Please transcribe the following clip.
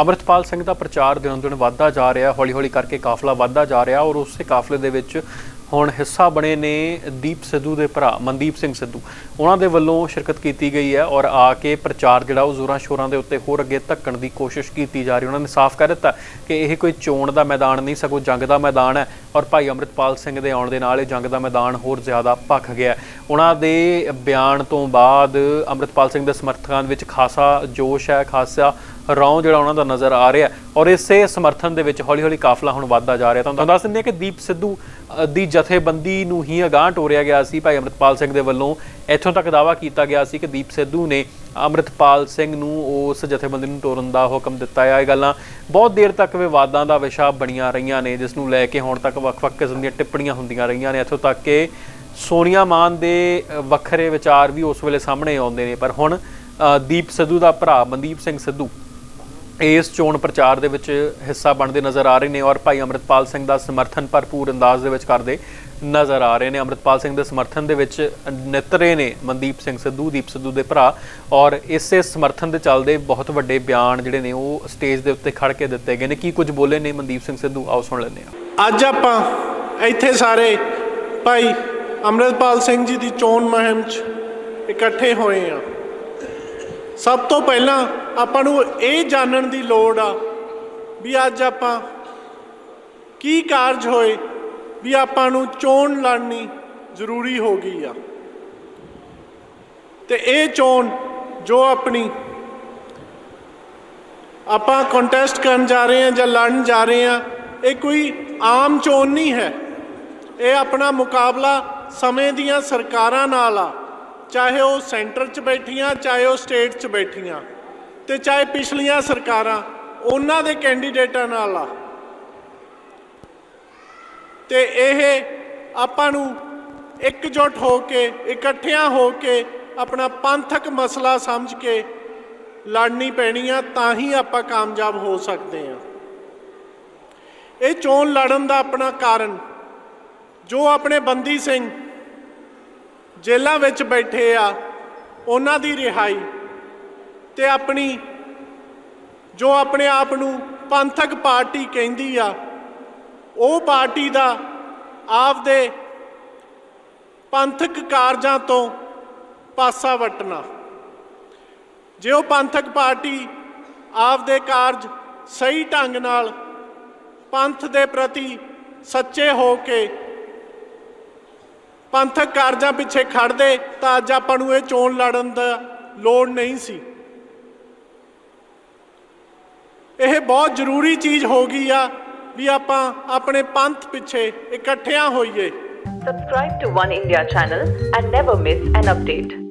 ਅਮਰਿਤਪਾਲ ਸਿੰਘ ਦਾ ਪ੍ਰਚਾਰ ਦਿਨੋਂ ਦਿਨ ਵੱਧਦਾ ਜਾ ਰਿਹਾ, ਹੌਲੀ-ਹੌਲੀ ਕਰਕੇ ਕਾਫਲਾ ਵੱਧਦਾ ਜਾ ਰਿਹਾ ਔਰ ਉਸੇ ਕਾਫਲੇ ਦੇ ਵਿੱਚ ਹੁਣ ਹਿੱਸਾ ਬਣੇ ਨੇ ਦੀਪ ਸਿੱਧੂ ਦੇ ਭਰਾ, ਮਨਦੀਪ ਸਿੰਘ ਸਿੱਧੂ। ਉਹਨਾਂ ਦੇ ਵੱਲੋਂ ਸ਼ਿਰਕਤ ਕੀਤੀ ਗਈ ਹੈ ਔਰ ਆ ਕੇ ਪ੍ਰਚਾਰ ਜਿਹੜਾ ਉਹ ਜ਼ੋਰਾਂ ਸ਼ੋਰਾਂ ਦੇ ਉੱਤੇ ਹੋਰ ਅੱਗੇ ਧੱਕਣ ਦੀ ਕੋਸ਼ਿਸ਼ ਕੀਤੀ ਜਾ ਰਹੀ ਉਹਨਾਂ ਨੇ ਸਾਫ਼ ਕਰ ਦਿੱਤਾ ਕਿ ਇਹ ਕੋਈ ਚੋਣ ਦਾ ਮੈਦਾਨ ਨਹੀਂ, ਸਗੋਂ ਜੰਗ ਦਾ ਮੈਦਾਨ ਹੈ ਔਰ ਭਾਈ ਅਮਰਿਤਪਾਲ ਸਿੰਘ ਦੇ ਆਉਣ ਦੇ ਨਾਲ ਇਹ ਜੰਗ ਦਾ ਮੈਦਾਨ ਹੋਰ ਜ਼ਿਆਦਾ ਭਖ ਗਿਆ ਉਹਨਾਂ ਦੇ ਬਿਆਨ ਤੋਂ ਬਾਅਦ ਅਮਰਿਤਪਾਲ ਸਿੰਘ ਦੇ ਸਮਰਥਕਾਂ ਵਿੱਚ ਖਾਸਾ ਜੋਸ਼ ਹੈ, ਖਾਸਾ ਰੌਂ ਜਿਹੜਾ ਉਹਨਾਂ ਦਾ ਨਜ਼ਰ ਆ ਰਿਹਾ ਔਰ ਇਸੇ ਸਮਰਥਨ ਦੇ ਵਿੱਚ ਹੌਲੀ-ਹੌਲੀ ਕਾਫਲਾ ਹੁਣ ਵੱਧਦਾ ਜਾ ਰਿਹਾ। ਤੁਹਾਨੂੰ ਦੱਸ ਦਿੰਦੇ ਹਾਂ ਕਿ ਦੀਪ ਸਿੱਧੂ ਦੀ ਜਥੇਬੰਦੀ ਨੂੰ ਹੀ ਅਗਾਂਹ ਟੋਰਿਆ ਗਿਆ ਸੀ। ਭਾਈ ਅਮਰਿਤਪਾਲ ਸਿੰਘ ਦੇ ਵੱਲੋਂ ਇੱਥੋਂ ਤੱਕ ਦਾਵਾ ਕੀਤਾ ਗਿਆ ਸੀ ਕਿ ਦੀਪ ਸਿੱਧੂ ਨੇ ਅਮਰਿਤਪਾਲ ਸਿੰਘ ਨੂੰ ਉਸ ਜਥੇਬੰਦੀ ਨੂੰ ਤੋਰਨ ਦਾ ਹੁਕਮ ਦਿੱਤਾ ਹੈ। ਇਹ ਗੱਲਾਂ ਬਹੁਤ ਦੇਰ ਤੱਕ ਵਿਵਾਦਾਂ ਦਾ ਵਿਸ਼ਾ ਬਣੀਆਂ ਰਹੀਆਂ ਨੇ, ਜਿਸ ਨੂੰ ਲੈ ਕੇ ਹੁਣ ਤੱਕ ਵੱਖ-ਵੱਖ ਕਿਸਮ ਦੀਆਂ ਟਿੱਪਣੀਆਂ ਹੁੰਦੀਆਂ ਰਹੀਆਂ ਨੇ। ਇੱਥੋਂ ਤੱਕ ਕਿ ਸੋਨੀਆ ਮਾਨ ਦੇ ਵੱਖਰੇ ਵਿਚਾਰ ਵੀ ਉਸ ਵੇਲੇ ਸਾਹਮਣੇ ਆਉਂਦੇ ਨੇ। ਪਰ ਹੁਣ ਦੀਪ ਸਿੱਧੂ ਦਾ ਭਰਾ ਮਨਦੀਪ ਸਿੰਘ ਸਿੱਧੂ ਇਸ ਚੋਣ ਪ੍ਰਚਾਰ ਦੇ ਵਿੱਚ ਹਿੱਸਾ ਬਣਦੇ ਨਜ਼ਰ ਆ ਰਹੇ ਨੇ ਔਰ ਭਾਈ ਅਮਰਿਤਪਾਲ ਸਿੰਘ ਦਾ ਸਮਰਥਨ ਭਰਪੂਰ ਅੰਦਾਜ਼ ਦੇ ਵਿੱਚ ਕਰਦੇ ਨਜ਼ਰ ਆ ਰਹੇ ਨੇ। ਅਮਰਿਤਪਾਲ ਸਿੰਘ ਦੇ ਸਮਰਥਨ ਦੇ ਵਿੱਚ ਨਿਤਰੇ ਨੇ ਮਨਦੀਪ ਸਿੰਘ ਸਿੱਧੂ, ਦੀਪ ਸਿੱਧੂ ਦੇ ਭਰਾ ਔਰ ਇਸੇ ਸਮਰਥਨ ਦੇ ਚੱਲਦੇ ਬਹੁਤ ਵੱਡੇ ਬਿਆਨ ਜਿਹੜੇ ਨੇ ਉਹ ਸਟੇਜ ਦੇ ਉੱਤੇ ਖੜ ਕੇ ਦਿੱਤੇ ਗਏ ਨੇ। ਕੀ ਕੁਝ ਬੋਲੇ ਨੇ ਮਨਦੀਪ ਸਿੰਘ ਸਿੱਧੂ? ਆਓ ਸੁਣ ਲੈਂਦੇ ਹਾਂ। ਅੱਜ ਆਪਾਂ ਇੱਥੇ ਸਾਰੇ ਭਾਈ ਅੰਮ੍ਰਿਤਪਾਲ ਸਿੰਘ ਜੀ ਦੀ ਚੋਣ ਮੁਹਿੰਮ 'ਚ ਇਕੱਠੇ ਹੋਏ ਆ ਸਭ ਤੋਂ ਪਹਿਲਾਂ ਆਪਾਂ ਨੂੰ ਇਹ ਜਾਣਨ ਦੀ ਲੋੜ ਆ ਵੀ ਅੱਜ ਆਪਾਂ ਕੀ ਕਾਰਜ ਹੋਏ, ਵੀ ਆਪਾਂ ਨੂੰ ਚੋਣ ਲੜਨੀ ਜ਼ਰੂਰੀ ਹੋ ਗਈ ਆ। ਤੇ ਇਹ ਚੋਣ ਜੋ ਆਪਣੀ ਆਪਾਂ ਕੰਟੈਸਟ ਕਰਨ ਜਾ ਰਹੇ ਹਾਂ ਜਾਂ ਲੜਨ ਜਾ ਰਹੇ ਹਾਂ, ਇਹ ਕੋਈ ਆਮ ਚੋਣ ਨਹੀਂ ਹੈ। ਇਹ ਆਪਣਾ ਮੁਕਾਬਲਾ ਸਮੇਂ ਦੀਆਂ ਸਰਕਾਰਾਂ ਨਾਲ ਆ। ਚਾਹੇ ਉਹ ਸੈਂਟਰ 'ਚ ਬੈਠੀਆਂ, ਚਾਹੇ ਉਹ ਸਟੇਟ 'ਚ ਬੈਠੀਆਂ ਤੇ ਚਾਹੇ ਪਿਛਲੀਆਂ ਸਰਕਾਰਾਂ, ਉਹਨਾਂ ਦੇ ਕੈਂਡੀਡੇਟਾਂ ਨਾਲ ਆ। ਤੇ ਇਹ ਆਪਾਂ ਨੂੰ ਇਕਜੁੱਟ ਹੋ ਕੇ, ਇਕੱਠਿਆਂ ਹੋ ਕੇ ਆਪਣਾ ਪੰਥਕ ਮਸਲਾ ਸਮਝ ਕੇ ਲੜਨੀ ਪੈਣੀ ਆ, ਤਾਂ ਹੀ ਆਪਾਂ ਕਾਮਯਾਬ ਹੋ ਸਕਦੇ ਆ। ਇਹ ਚੋਣ ਲੜਨ ਦਾ ਆਪਣਾ ਕਾਰਨ, ਜੋ ਆਪਣੇ ਬੰਦੀ ਸਿੰਘ ਜੇਲ੍ਹਾਂ ਵਿੱਚ ਬੈਠੇ ਆ, ਉਹਨਾਂ ਦੀ ਰਿਹਾਈ ਤੇ ਆਪਣੀ, ਜੋ ਆਪਣੇ ਆਪ ਨੂੰ ਪੰਥਕ ਪਾਰਟੀ ਕਹਿੰਦੀ ਆ, ਉਹ ਪਾਰਟੀ ਦਾ ਆਪਦੇ ਪੰਥਕ ਕਾਰਜਾਂ ਤੋਂ ਪਾਸਾ ਵਟਣਾ। ਜੇ ਉਹ ਪੰਥਕ ਪਾਰਟੀ ਆਪਦੇ ਕਾਰਜ ਸਹੀ ਢੰਗ ਨਾਲ ਪੰਥ ਦੇ ਪ੍ਰਤੀ ਸੱਚੇ ਹੋ ਕੇ ਪੰਥਕ ਕਾਰਜਾਂ ਪਿੱਛੇ ਖੜਦੇ, ਤਾਂ ਅੱਜ ਆਪਾਂ ਨੂੰ ਇਹ ਚੋਣ ਲੜਨ ਦਾ ਲੋੜ ਨਹੀਂ ਸੀ ਇਹ ਬਹੁਤ ਜ਼ਰੂਰੀ ਚੀਜ਼ ਹੋ ਗਈ ਆ ਵੀ ਆਪਾਂ ਆਪਣੇ ਪੰਥ ਪਿੱਛੇ ਇਕੱਠਿਆਂ ਹੋਈਏ Subscribe to One India channel and never miss an update.